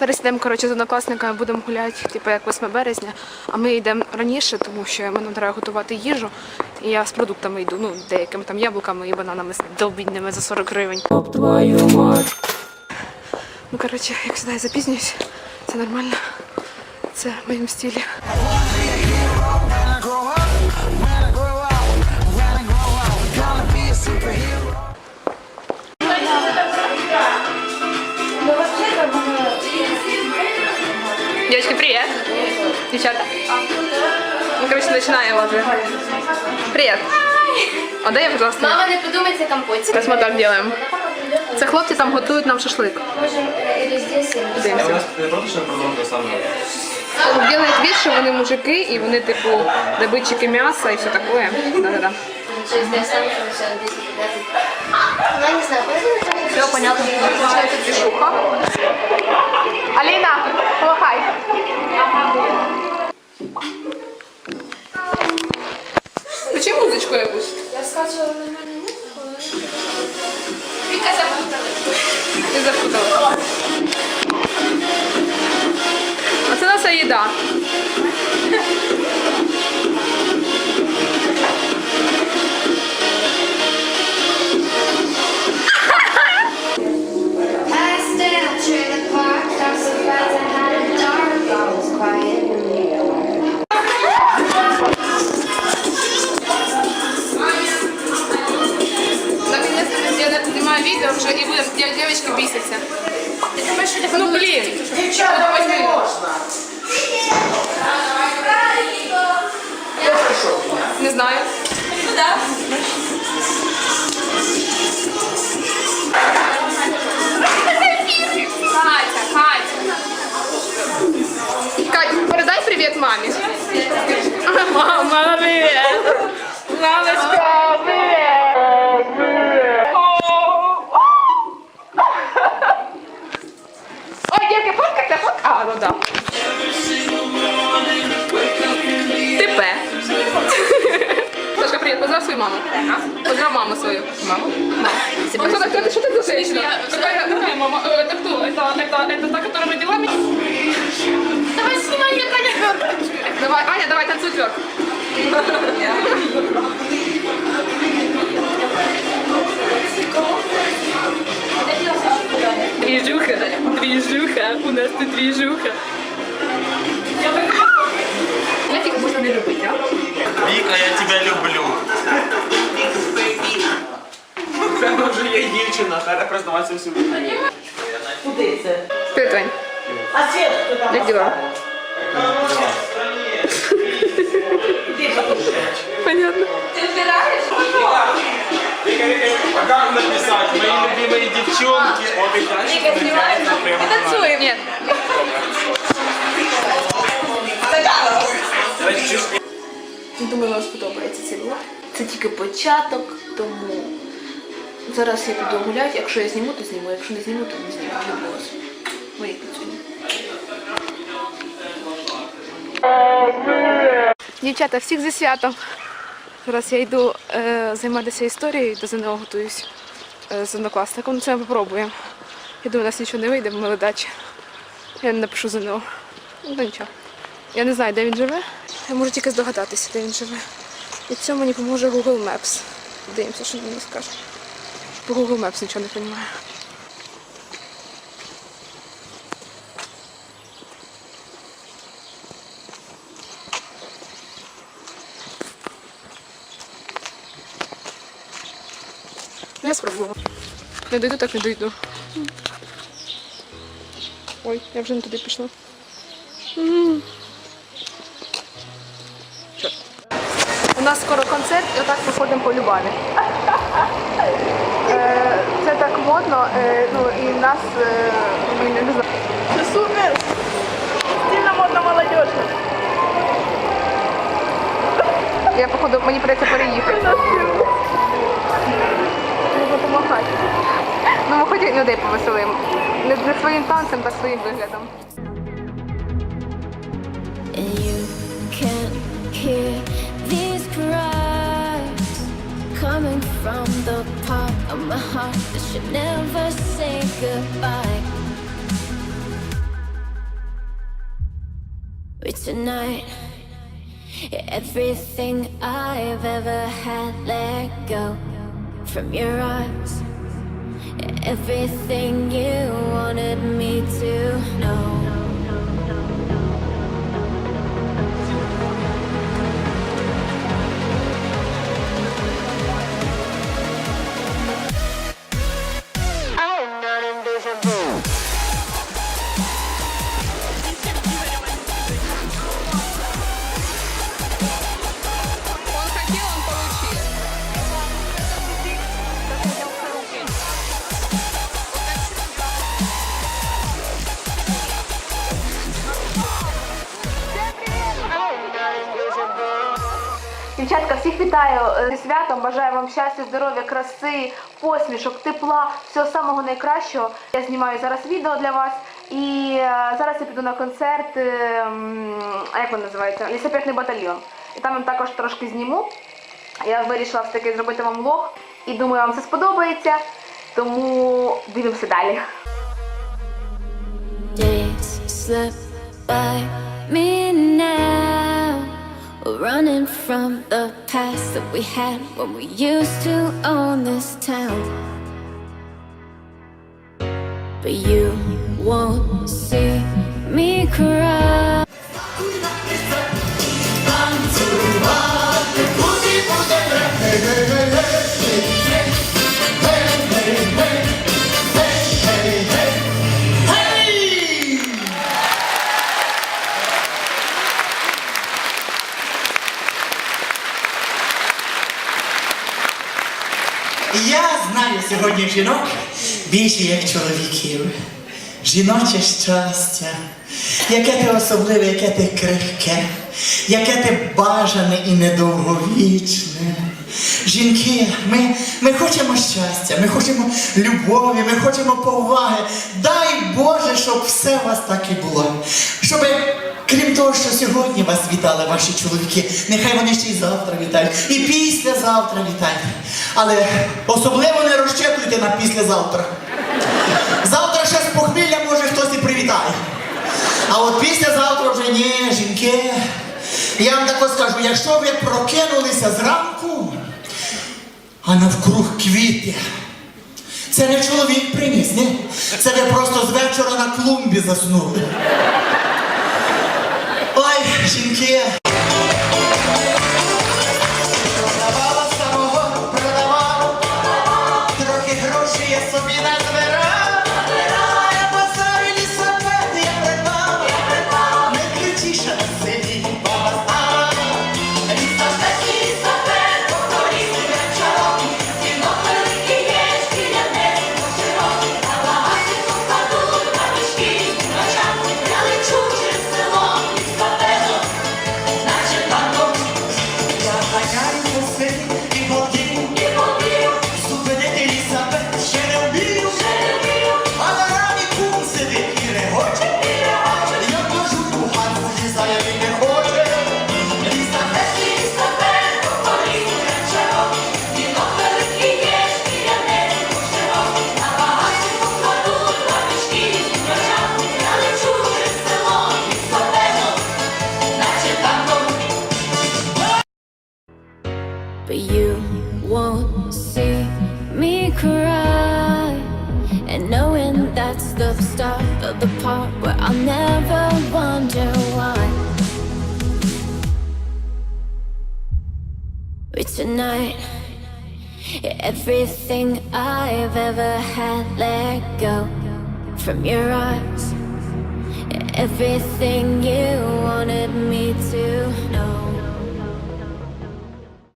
Зараз йдемо, коротше, з однокласниками будемо гуляти, типу як 8 березня, а ми йдемо раніше, тому що мені треба готувати їжу. І я з продуктами йду, ну, деякими там яблуками і бананами з довбідними за 40 гривень. Ну, коротше, як завжди я запізнююсь, це нормально. Це в моєму стилі. Девочки, привет. Девчата. Мы, короче, начинаем уже. Привет. А дай я, пожалуйста. Мама, не подумайте компотик. Зараз ми так робимо. Це хлопці там готують нам шашлик. Можем э, или здесь, или здесь. Дивимося. нас не проти, що саме. Делають вид, що вони мужики, і вони, типу, добитчики м'яса і все таке. Да-да-да. Через здесь там еще 10 15. Ну, я не знаю. Все понятно. Починається движуха. Аліна, помахай. Включи музичку якусь. Я скачивала на мене нет. Віка запутала. Ти запутала. А це наша їда. Привет маме. Мама, привет. Мамочка, привет. Ой, девки, фоткайте, фотка. А, ну да. Ти П. Сашка, привет, поздрав свою маму. Поздрав маму свою. Маму? Маму. Ой, что, ты, что ты за женщина? Какая, какая мама? Э, Это кто? Это, это, это та, которая родила меня? Давай снимай, я Таня Давай, Аня, давай, танцуй тверк. Движуха, движуха, у нас тут движуха. Це вже є дівчина, треба признаватися всім. Куди це? Привет, А свет хто там? Як дела? Понятно. Віка, Віка, а як написати? Мої любимі дівчонки. Віка, знімаєш? Танцуем. Нет. Думаю, вам сподобається цей влог. Це тільки початок, тому зараз я піду гуляти. Якщо я зніму, то зніму. Якщо не зніму, то не зніму. Мої. Дівчата, всіх зі святом. Зараз я йду е, займатися історією, до ЗНО готуюсь е, з однокласником. Це ми попробуємо. Я думаю, у нас нічого не вийде, бо ми ледачі. Я не напишу ЗНО. Ну, нічого. Я не знаю, де він живе. Я можу тільки здогадатися, де він живе. І цьому мені допоможе Google Maps. Дивимося, що він мені скаже. По Google Maps нічого не розумію. Я спробувала. Не дойду, так не дойду. Ой, я вже не туди пішла. Чорт. У нас скоро концерт, і отак походимо по Любаві. Модно, е, ну і нас, е, ну, не знаю. Це супер! Стильно модно молодежь. Я походу, мені прийдеться переїхати. Можна допомагати. Ну ми хоч людей повеселимо. Не, не своїм танцем, так своїм виглядом. And you can hear coming from the part of my heart that should never say goodbye. But tonight, everything I've ever had let go from your eyes, Everything you wanted me to know. Дівчатка, всіх вітаю е, зі святом. Бажаю вам щастя, здоров'я, краси, посмішок, тепла, всього самого найкращого. Я знімаю зараз відео для вас. І е, зараз я піду на концерт, е, а як він називається? Лісопетний батальйон. І там я також трошки зніму. Я вирішила все-таки зробити вам влог і думаю, вам це сподобається. Тому дивимося далі. Days slip by me now, running from the past that we had when we used to own this town. But you won't see me cry. Сьогодні жінок більше як чоловіків. Жіноче щастя, яке ти особливе, яке ти крихке, яке ти бажане і недовговічне. Жінки, ми, ми хочемо щастя, ми хочемо любові, ми хочемо поваги. Дай Боже, щоб все у вас так і було. Щоб, крім того, що сьогодні вас вітали ваші чоловіки, нехай вони ще й завтра вітають, і післязавтра вітають. Але особливо не розчитуйте на післязавтра. Завтра ще з похмілля може хтось і привітає. А от післязавтра вже ні, жінки. Я вам тако скажу, якщо ви прокинулися зранку, а навкруг квіти. Це не чоловік приніс, ні? Це ви просто з вечора на клумбі заснули. Ой, But tonight, everything I've ever had let go from your arms. Everything you wanted me to know.